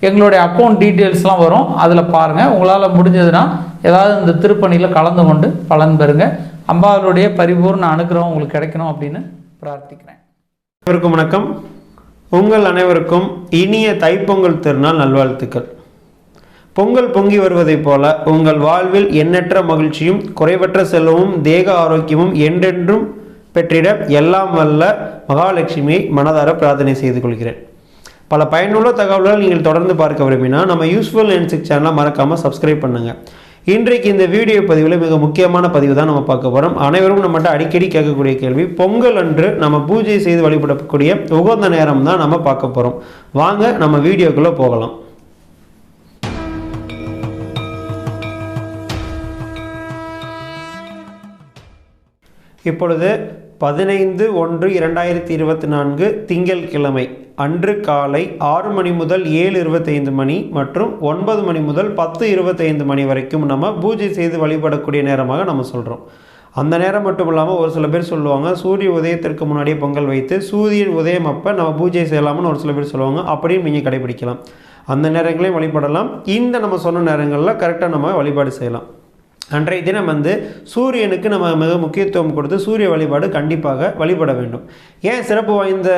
எங்களுடைய அக்கௌண்ட் டீட்டெயில்ஸ்லாம் வரும். அதில் பாருங்கள் உங்களால் முடிஞ்சதுன்னா ஏதாவது இந்த திருப்பணியில் கலந்து கொண்டு பலன் பெறுங்க. அம்பாளுடைய பரிபூர்ண அனுகிரகம் உங்களுக்கு கிடைக்கணும் அப்படின்னு பிரார்த்திக்கிறேன். அனைவருக்கும் வணக்கம். உங்கள் அனைவருக்கும் இனிய தைப்பொங்கல் திருநாள் நல்வாழ்த்துக்கள். பொங்கல் பொங்கி வருவதைப் போல உங்கள் வாழ்வில் எண்ணற்ற மகிழ்ச்சியும் குறைவற்ற செல்வமும் தேக ஆரோக்கியமும் என்றென்றும் பெற்றிட எல்லாம் வல்ல மகாலட்சுமியை மனதார பிரார்த்தனை செய்து கொள்கிறேன். பல பயனுள்ள தகவல்கள் நீங்கள் தொடர்ந்து பார்க்க விரும்பினா நம்ம யூஸ்ஃபுல் அண்ட் சிக்ஸ் சேனலை மறக்காமல் சப்ஸ்கிரைப் பண்ணுங்கள் இன்றைக்கு இந்த வீடியோ பதிவில் மிக முக்கியமான பதிவு தான் நம்ம பார்க்க போகிறோம் அனைவரும் நம்மகிட்ட அடிக்கடி கேட்கக்கூடிய கேள்வி பொங்கல் அன்று நம்ம பூஜை செய்து வழிபடக்கூடிய உகந்த நேரம் தான் நம்ம பார்க்க போகிறோம் வாங்க நம்ம வீடியோக்குள்ளே போகலாம். இப்பொழுது பதினைந்து ஒன்று இரண்டாயிரத்தி இருபத்தி நான்கு திங்கட்கிழமை அன்று காலை ஆறு மணி முதல் ஏழு இருபத்தைந்து மணி மற்றும் ஒன்பது மணி முதல் பத்து இருபத்தைந்து மணி வரைக்கும் நம்ம பூஜை செய்து வழிபடக்கூடிய நேரமாக நம்ம சொல்கிறோம் அந்த நேரம் மட்டும் இல்லாமல் ஒரு சில பேர் சொல்லுவாங்க சூரிய உதயத்திற்கு முன்னாடியே பொங்கல் வைத்து சூரியன் உதயம் அப்போ நம்ம பூஜை செய்யலாம்னு ஒரு சில பேர் சொல்லுவாங்க அப்படியும் நீங்கள் கடைபிடிக்கலாம். அந்த நேரங்களையும் வழிபடலாம். இந்த நம்ம சொன்ன நேரங்களில் கரெக்டாக நம்ம வழிபாடு செய்யலாம். அன்றைய தினம் வந்து சூரியனுக்கு நம்ம மிக முக்கியத்துவம் கொடுத்து சூரிய வழிபாடு கண்டிப்பாக வழிபட வேண்டும். ஏன் சிறப்பு வாய்ந்த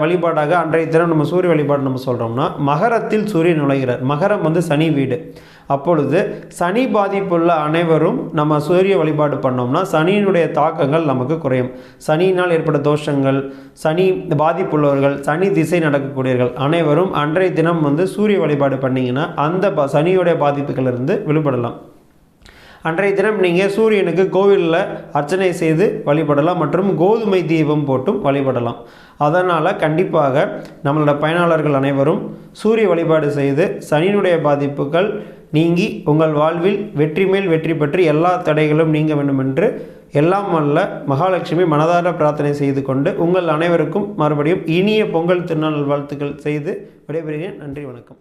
வழிபாடாக அன்றைய தினம் நம்ம சூரிய வழிபாடு நம்ம சொல்கிறோம்னா மகரத்தில் சூரியன் நுழைகிறார். மகரம் வந்து சனி வீடு. அப்பொழுது சனி பாதிப்புள்ள அனைவரும் நம்ம சூரிய வழிபாடு பண்ணோம்னா சனியினுடைய தாக்கங்கள் நமக்கு குறையும். சனியினால் ஏற்பட்ட தோஷங்கள் சனி பாதிப்புள்ளவர்கள் சனி திசை நடக்கக்கூடியவர்கள் அனைவரும் அன்றைய தினம் வந்து சூரிய வழிபாடு பண்ணிங்கன்னா அந்த ப சனியுடைய பாதிப்புகளிலிருந்து விடுபடலாம். அன்றைய தினம் நீங்கள் சூரியனுக்கு கோவிலில் அர்ச்சனை செய்து வழிபடலாம் மற்றும் கோதுமை தீபம் போட்டும் வழிபடலாம். அதனால் கண்டிப்பாக நம்மளோட பயனாளர்கள் அனைவரும் சூரிய வழிபாடு செய்து சனியினுடைய பாதிப்புகள் நீங்கி உங்கள் வாழ்வில் வெற்றி மேல் வெற்றி பெற்று எல்லா தடைகளும் நீங்க வேண்டும் என்று எல்லாம் வல்ல மகாலட்சுமி மனதார பிரார்த்தனை செய்து கொண்டு உங்கள் அனைவருக்கும் மறுபடியும் இனிய பொங்கல் திருநாள் வாழ்த்துக்கள் செய்து விடைபெறுகிறேன். நன்றி வணக்கம்.